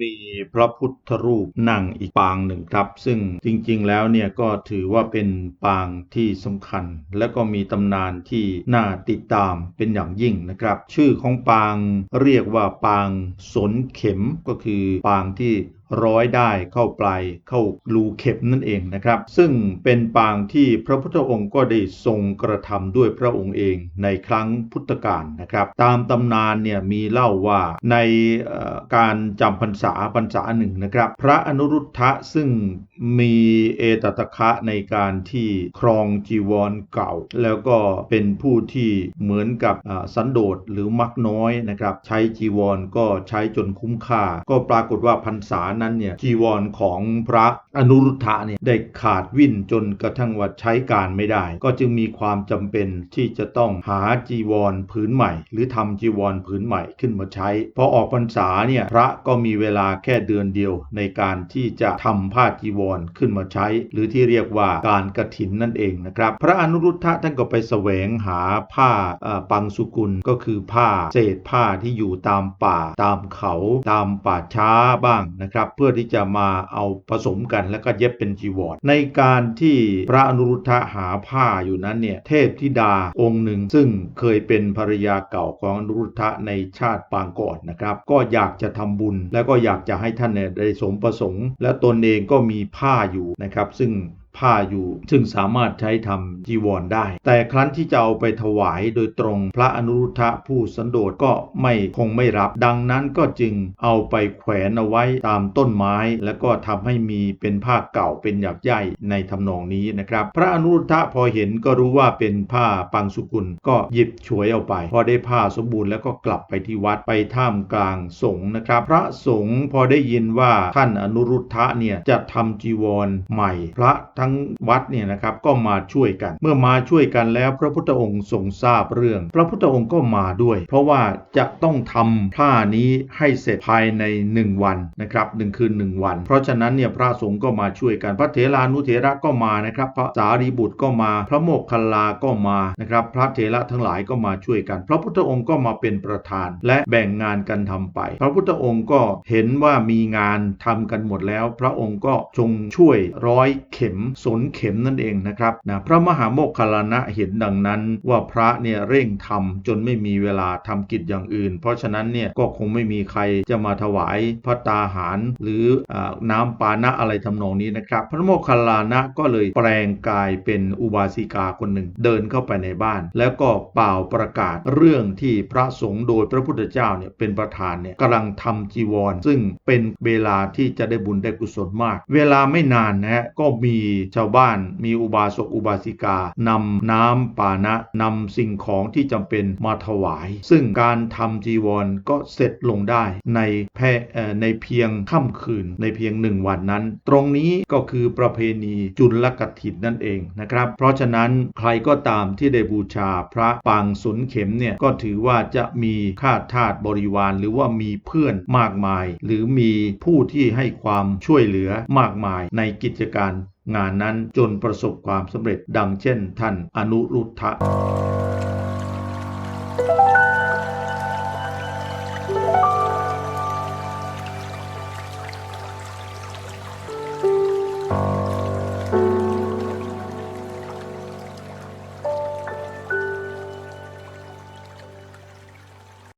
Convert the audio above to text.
มีพระพุทธรูปนั่งอีกปางหนึ่งครับ ซึ่งจริงๆแล้วเนี่ยก็ถือว่าเป็นปางที่สำคัญ และก็มีตำนานที่น่าติดตามเป็นอย่างยิ่งนะครับ ชื่อของปางเรียกว่าปางสนเข็มก็คือปางที่ร้อยได้เข้าปลายเข้ารูเข็มนั่นเองนะครับ ซึ่งเป็นปางที่พระพุทธองค์ก็ได้ทรงกระทำด้วยพระองค์เองในครั้งพุทธกาลนะครับ ตามตำนานเนี่ยมีเล่าว่าในการจำพรรษาพรรษาหนึ่งนะครับ พระอนุรุทธะซึ่งมีเอตตะคะในการที่ครองจีวรเก่า แล้วก็เป็นผู้ที่เหมือนกับสันโดษหรือมักน้อยนะครับ ใช้จีวรก็ใช้จนคุ้มค่า ก็ปรากฏว่าพรรษานั้นเนี่ยจีวรของพระอนุรุทธะเนี่ยได้ขาดวิ่นจนกระทั่งว่าใช้การไม่ได้ ก็จึงมีความจำเป็นที่จะต้องหาจีวรผืนใหม่ หรือทำจีวรผืนใหม่ขึ้นมาใช้ พอออกพรรษาเนี่ยพระก็มีเวลาแค่เดือนเดียว ในการที่จะทำผ้าจีวรขึ้นมาใช้ หรือที่เรียกว่าการกระถินนั่นเองนะครับ พระอนุรุทธะท่านก็ไปแสวงหาผ้าปังสุกุลก็คือผ้าเศษผ้าที่อยู่ตามป่าตามเขาตามป่าช้าบ้างนะครับเพื่อที่จะมาเอาผสมกันแล้วก็เย็บเป็นจีวรในการที่พระอนุรุทธะหาผ้าอยู่นั้นเนี่ยเทพธิดาองค์หนึ่ง ซึ่งเคยเป็นภรรยาเก่าของอนุรุทธะในชาติปางก่อนนะครับก็อยากจะทำบุญ แล้วก็อยากจะให้ท่านเนี่ยได้สมประสงค์ และตนเองก็มีผ้าอยู่นะครับ ซึ่ง ผ้าอยู่ ซึ่งสามารถใช้ทำจีวรได้ แต่ครั้นที่จะเอาไปถวายโดยตรงพระอนุรุทธะผู้สันโดษก็ไม่คงไม่รับ ดังนั้นก็จึงเอาไปแขวนเอาไว้ตามต้นไม้ แล้วก็ทำให้มีเป็นผ้าเก่าเป็นหยักใยในทำนองนี้นะครับ พระอนุรุทธะพอเห็นก็รู้ว่าเป็นผ้าปังสุกุลก็หยิบฉวยเอาไป พอได้ผ้าสมบูรณ์แล้วก็กลับไปที่วัดไปท่ามกลางสงฆ์นะครับ พระสงฆ์พอได้ยินว่าท่านอนุรุทธะเนี่ยจะทำจีวรใหม่พระทั้ง้งวัดเนี่ยนะครับก็มาช่วยกัน เมื่อมาช่วยกันแล้วพระพุทธองค์ทรงทราบเรื่อง พระพุทธองค์ก็มาด้วย เพราะว่าจะต้องทำผ้านี้ให้เสร็จภายใน 1 วันนะครับหนึ่งคืนหนึ่งวัน เพราะฉะนั้นเนี่ยพระสงฆ์ก็มาช่วยกัน พระเถรานุเถระก็มานะครับ พระสารีบุตรก็มา พระโมคคัลลาก็มานะครับ พระเถระทั้งหลายก็มาช่วยกัน พระพุทธองค์ก็มาเป็นประธาน และแบ่งงานกันทำไป พระพุทธองค์ก็เห็นว่ามีงานทำกันหมดแล้ว พระองค์ก็ทรงช่วยร้อยเข็มสนเข็มนั่นเองนะครับนะพระมหาโมคคัลลานะเห็นดังนั้นว่าพระเนี่ยเร่งทำจนไม่มีเวลาทำกิจอย่างอื่น เพราะฉะนั้นเนี่ยก็คงไม่มีใครจะมาถวายพระตาหาร หรืออน้ำปานะอะไรทำนองนี้นะครับ พระโมคคัลลานะก็เลยแปลงกายเป็นอุบาสิกาคนหนึ่งเดินเข้าไปในบ้าน แล้วก็เป่าประกาศเรื่องที่พระสงฆ์โดยพระพุทธเจ้าเนี่ยเป็นประธานเนี่ยกำลังทำจีวร ซึ่งเป็นเวลาที่จะได้บุญได้กุศลมาก เวลาไม่นานนะฮะก็มีชาวบ้านมีอุบาสกอุบาสิกานำน้ำปานะนำสิ่งของที่จำเป็นมาถวาย ซึ่งการทำจีวรก็เสร็จลงได้ในแพเอ่อในเพียงค่ำคืนในเพียงหนึ่งวันนั้น ตรงนี้ก็คือประเพณีจุลกถินนั่นเองนะครับ เพราะฉะนั้นใครก็ตามที่ได้บูชาพระปางสนเข็มเนี่ยก็ถือว่าจะมีข้าทาสบริวาร หรือว่ามีเพื่อนมากมาย หรือมีผู้ที่ให้ความช่วยเหลือมากมายในกิจการ งานนั้นจนประสบความสำเร็จดังเช่นท่านอนุรุทธะ